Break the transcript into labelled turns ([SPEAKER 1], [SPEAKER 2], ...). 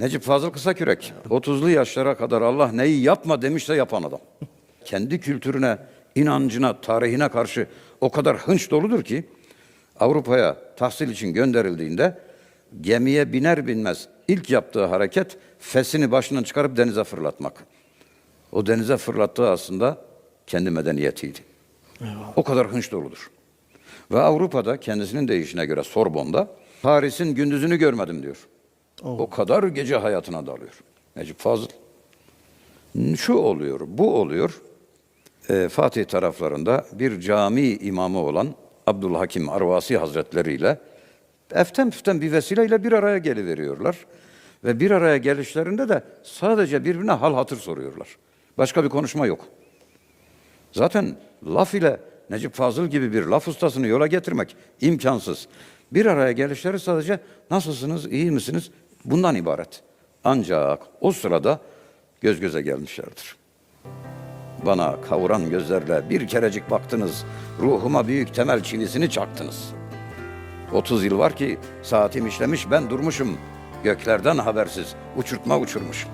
[SPEAKER 1] Necip Fazıl Kısakürek 30'lu yaşlara kadar Allah neyi yapma demişse yapan adam. Kendi kültürüne, inancına, tarihine karşı o kadar hınç doludur ki Avrupa'ya tahsil için gönderildiğinde gemiye biner binmez ilk yaptığı hareket fesini başından çıkarıp denize fırlatmak. O denize fırlattığı aslında kendi medeniyetiydi. O kadar hınç doludur. Ve Avrupa'da kendisinin deyişine göre Sorbon'da Paris'in gündüzünü görmedim diyor. O kadar gece hayatına dalıyor. Necip Fazıl. Şu oluyor, bu oluyor. Ee, Fatih taraflarında bir cami imamı olan Abdülhakim Arvasi Hazretleri ile eften püften bir vesileyle bir araya geliveriyorlar. Ve bir araya gelişlerinde de sadece birbirine hal hatır soruyorlar. Başka bir konuşma yok. Zaten laf ile Necip Fazıl gibi bir laf ustasını yola getirmek imkansız. Bir araya gelişleri sadece nasılsınız, iyi misiniz? Bundan ibaret. Ancak o sırada göz göze gelmişlerdir. Bana kavuran gözlerle bir kerecik baktınız, ruhuma büyük temel çivisini çaktınız. 30 yıl var ki saatim işlemiş ben durmuşum. Göklerden habersiz uçurtma uçurmuşum.